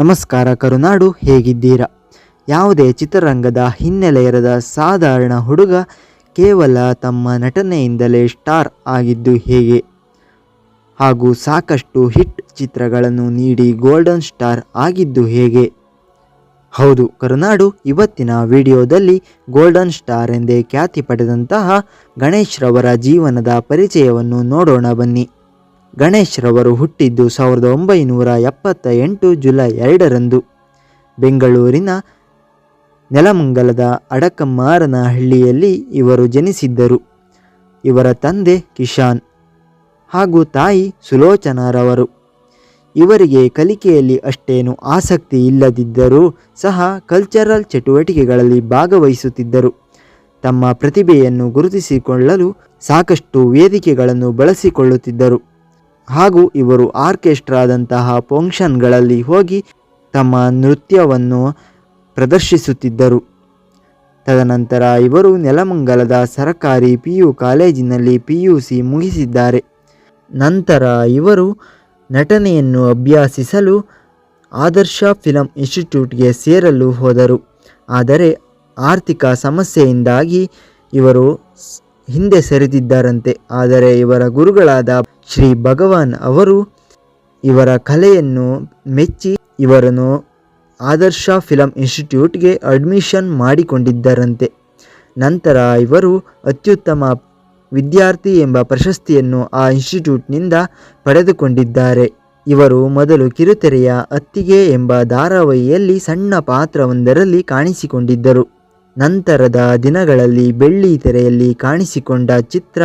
ನಮಸ್ಕಾರ ಕರುನಾಡು, ಹೇಗಿದ್ದೀರಾ? ಯಾವುದೇ ಚಿತ್ರರಂಗದ ಹಿನ್ನೆಲೆಯರದ ಸಾಧಾರಣ ಹುಡುಗ ಕೇವಲ ತಮ್ಮ ನಟನೆಯಿಂದಲೇ ಸ್ಟಾರ್ ಆಗಿದ್ದು ಹೇಗೆ? ಹಾಗೂ ಸಾಕಷ್ಟು ಹಿಟ್ ಚಿತ್ರಗಳನ್ನು ನೀಡಿ ಗೋಲ್ಡನ್ ಸ್ಟಾರ್ ಆಗಿದ್ದು ಹೇಗೆ? ಹೌದು, ಕರುನಾಡು ಇವತ್ತಿನ ವಿಡಿಯೋದಲ್ಲಿ ಗೋಲ್ಡನ್ ಸ್ಟಾರ್ ಎಂದೇ ಖ್ಯಾತಿ ಪಡೆದಂತಹ ಗಣೇಶ್ರವರ ಜೀವನದ ಪರಿಚಯವನ್ನು ನೋಡೋಣ ಬನ್ನಿ. ಗಣೇಶ್ ರವರು ಹುಟ್ಟಿದ್ದು ಸಾವಿರದ ಒಂಬೈನೂರ ಎಪ್ಪತ್ತ ಎಂಟು ಜುಲೈ ಎರಡರಂದು. ಬೆಂಗಳೂರಿನ ನೆಲಮಂಗಲದ ಅಡಕಮ್ಮಾರನಹಳ್ಳಿಯಲ್ಲಿ ಇವರು ಜನಿಸಿದ್ದರು. ಇವರ ತಂದೆ ಕಿಶಾನ್ ಹಾಗೂ ತಾಯಿ ಸುಲೋಚನಾರವರು. ಇವರಿಗೆ ಕಲಿಕೆಯಲ್ಲಿ ಅಷ್ಟೇನು ಆಸಕ್ತಿ ಇಲ್ಲದಿದ್ದರೂ ಸಹ ಕಲ್ಚರಲ್ ಚಟುವಟಿಕೆಗಳಲ್ಲಿ ಭಾಗವಹಿಸುತ್ತಿದ್ದರು. ತಮ್ಮ ಪ್ರತಿಭೆಯನ್ನು ಗುರುತಿಸಿಕೊಳ್ಳಲು ಸಾಕಷ್ಟು ವೇದಿಕೆಗಳನ್ನು ಬಳಸಿಕೊಳ್ಳುತ್ತಿದ್ದರು. ಹಾಗೂ ಇವರು ಆರ್ಕೆಸ್ಟ್ರಾದಂತಹ ಫಂಕ್ಷನ್ಗಳಲ್ಲಿ ಹೋಗಿ ತಮ್ಮ ನೃತ್ಯವನ್ನು ಪ್ರದರ್ಶಿಸುತ್ತಿದ್ದರು. ತದನಂತರ ಇವರು ನೆಲಮಂಗಲದ ಸರಕಾರಿ ಪಿ ಯು ಕಾಲೇಜಿನಲ್ಲಿ ಪಿ ಯು ಸಿ ಮುಗಿಸಿದ್ದಾರೆ. ನಂತರ ಇವರು ನಟನೆಯನ್ನು ಅಭ್ಯಾಸಿಸಲು ಆದರ್ಶ ಫಿಲಂ ಇನ್ಸ್ಟಿಟ್ಯೂಟ್ಗೆ ಸೇರಲು ಹೋದರು. ಆದರೆ ಆರ್ಥಿಕ ಸಮಸ್ಯೆಯಿಂದಾಗಿ ಇವರು ಹಿಂದೆ ಸರಿದಿದ್ದಾರಂತೆ. ಆದರೆ ಇವರ ಗುರುಗಳಾದ ಶ್ರೀ ಭಗವಾನ್ ಅವರು ಇವರ ಕಲೆಯನ್ನು ಮೆಚ್ಚಿ ಇವರನ್ನು ಆದರ್ಶ ಫಿಲಂ ಇನ್ಸ್ಟಿಟ್ಯೂಟ್ಗೆ ಅಡ್ಮಿಷನ್ ಮಾಡಿಕೊಂಡಿದ್ದರಂತೆ. ನಂತರ ಇವರು ಅತ್ಯುತ್ತಮ ವಿದ್ಯಾರ್ಥಿ ಎಂಬ ಪ್ರಶಸ್ತಿಯನ್ನು ಆ ಇನ್ಸ್ಟಿಟ್ಯೂಟ್ನಿಂದ ಪಡೆದುಕೊಂಡಿದ್ದಾರೆ. ಇವರು ಮೊದಲು ಕಿರುತೆರೆಯ ಅತ್ತಿಗೆ ಎಂಬ ಧಾರಾವಾಹಿಯಲ್ಲಿ ಸಣ್ಣ ಪಾತ್ರವೊಂದರಲ್ಲಿ ಕಾಣಿಸಿಕೊಂಡಿದ್ದರು. ನಂತರದ ದಿನಗಳಲ್ಲಿ ಬೆಳ್ಳಿ ತೆರೆಯಲ್ಲಿ ಕಾಣಿಸಿಕೊಂಡ ಚಿತ್ರ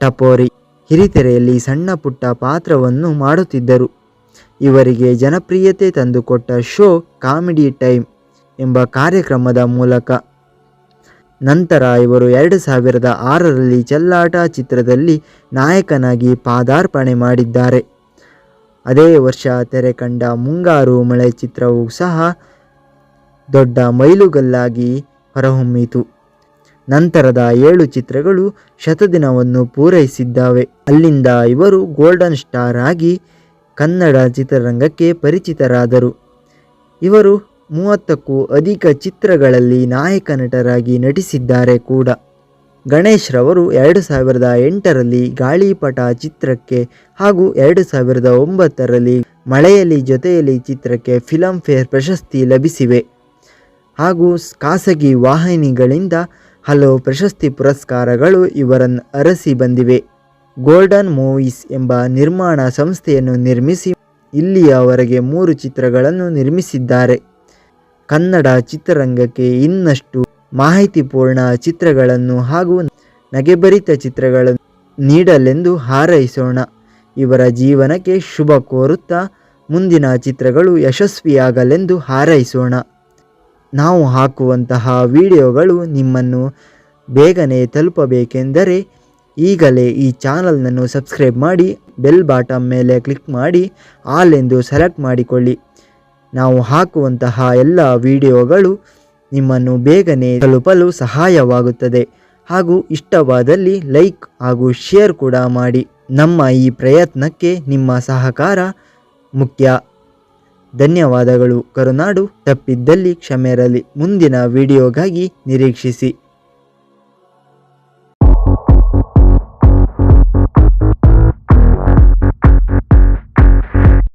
ಟಪೋರಿ. ಹಿರಿತೆರೆಯಲ್ಲಿ ಸಣ್ಣ ಪುಟ್ಟ ಪಾತ್ರವನ್ನು ಮಾಡುತ್ತಿದ್ದರು. ಇವರಿಗೆ ಜನಪ್ರಿಯತೆ ತಂದುಕೊಟ್ಟ ಶೋ ಕಾಮಿಡಿ ಟೈಮ್ ಎಂಬ ಕಾರ್ಯಕ್ರಮದ ಮೂಲಕ. ನಂತರ ಇವರು ಎರಡು ಸಾವಿರದ ಆರರಲ್ಲಿ ಚೆಲ್ಲಾಟ ಚಿತ್ರದಲ್ಲಿ ನಾಯಕನಾಗಿ ಪಾದಾರ್ಪಣೆ ಮಾಡಿದ್ದಾರೆ. ಅದೇ ವರ್ಷ ತೆರೆ ಕಂಡ ಮುಂಗಾರು ಮಳೆ ಚಿತ್ರವೂ ಸಹ ದೊಡ್ಡ ಮೈಲುಗಲ್ಲಾಗಿ ಹೊರಹೊಮ್ಮಿತು. ನಂತರದ ಏಳು ಚಿತ್ರಗಳು ಶತದಿನವನ್ನು ಪೂರೈಸಿದ್ದಾವೆ. ಅಲ್ಲಿಂದ ಇವರು ಗೋಲ್ಡನ್ ಸ್ಟಾರ್ ಆಗಿ ಕನ್ನಡ ಚಿತ್ರರಂಗಕ್ಕೆ ಪರಿಚಿತರಾದರು. ಇವರು ಮೂವತ್ತಕ್ಕೂ ಅಧಿಕ ಚಿತ್ರಗಳಲ್ಲಿ ನಾಯಕ ನಟರಾಗಿ ನಟಿಸಿದ್ದಾರೆ ಕೂಡ. ಗಣೇಶ್ರವರು ಎರಡು ಸಾವಿರದ ಎಂಟರಲ್ಲಿ ಗಾಳಿಪಟ ಚಿತ್ರಕ್ಕೆ ಹಾಗೂ ಎರಡು ಸಾವಿರದ ಒಂಬತ್ತರಲ್ಲಿ ಮಳೆಯಲ್ಲಿ ಜೊತೆಯಲ್ಲಿ ಚಿತ್ರಕ್ಕೆ ಫಿಲಂ ಫೇರ್ ಪ್ರಶಸ್ತಿ ಲಭಿಸಿವೆ. ಹಾಗೂ ಖಾಸಗಿ ವಾಹಿನಿಗಳಿಂದ ಹಲವು ಪ್ರಶಸ್ತಿ ಪುರಸ್ಕಾರಗಳು ಇವರನ್ನು ಅರಸಿ ಬಂದಿವೆ. ಗೋಲ್ಡನ್ ಮೂವೀಸ್ ಎಂಬ ನಿರ್ಮಾಣ ಸಂಸ್ಥೆಯನ್ನು ನಿರ್ಮಿಸಿ ಇಲ್ಲಿಯವರೆಗೆ ಮೂರು ಚಿತ್ರಗಳನ್ನು ನಿರ್ಮಿಸಿದ್ದಾರೆ. ಕನ್ನಡ ಚಿತ್ರರಂಗಕ್ಕೆ ಇನ್ನಷ್ಟು ಮಾಹಿತಿಪೂರ್ಣ ಚಿತ್ರಗಳನ್ನು ಹಾಗೂ ನಗೆಭರಿತ ಚಿತ್ರಗಳನ್ನು ನೀಡಲೆಂದು ಹಾರೈಸೋಣ. ಇವರ ಜೀವನಕ್ಕೆ ಶುಭ ಕೋರುತ್ತಾ ಮುಂದಿನ ಚಿತ್ರಗಳು ಯಶಸ್ವಿಯಾಗಲೆಂದು ಹಾರೈಸೋಣ. ನಾವು ಹಾಕುವಂತಹ ವಿಡಿಯೋಗಳು ನಿಮ್ಮನ್ನು ಬೇಗನೆ ತಲುಪಬೇಕೆಂದರೆ ಈಗಲೇ ಈ ಚಾನಲ್ನನ್ನು ಸಬ್ಸ್ಕ್ರೈಬ್ ಮಾಡಿ, ಬೆಲ್ ಬಾಟಮ್ ಮೇಲೆ ಕ್ಲಿಕ್ ಮಾಡಿ ಆಲ್ ಎಂದು ಸೆಲೆಕ್ಟ್ ಮಾಡಿಕೊಳ್ಳಿ. ನಾವು ಹಾಕುವಂತಹ ಎಲ್ಲ ವಿಡಿಯೋಗಳು ನಿಮ್ಮನ್ನು ಬೇಗನೆ ತಲುಪಲು ಸಹಾಯವಾಗುತ್ತದೆ. ಹಾಗೂ ಇಷ್ಟವಾದಲ್ಲಿ ಲೈಕ್ ಹಾಗೂ ಶೇರ್ ಕೂಡ ಮಾಡಿ. ನಮ್ಮ ಈ ಪ್ರಯತ್ನಕ್ಕೆ ನಿಮ್ಮ ಸಹಕಾರ ಮುಖ್ಯ. ಧನ್ಯವಾದಗಳು. ಕರುನಾಡು ತಪ್ಪಿದ್ದಲ್ಲಿ ಕ್ಷಮೆರಲಿ. ಮುಂದಿನ ವಿಡಿಯೋಗಾಗಿ ನಿರೀಕ್ಷಿಸಿ.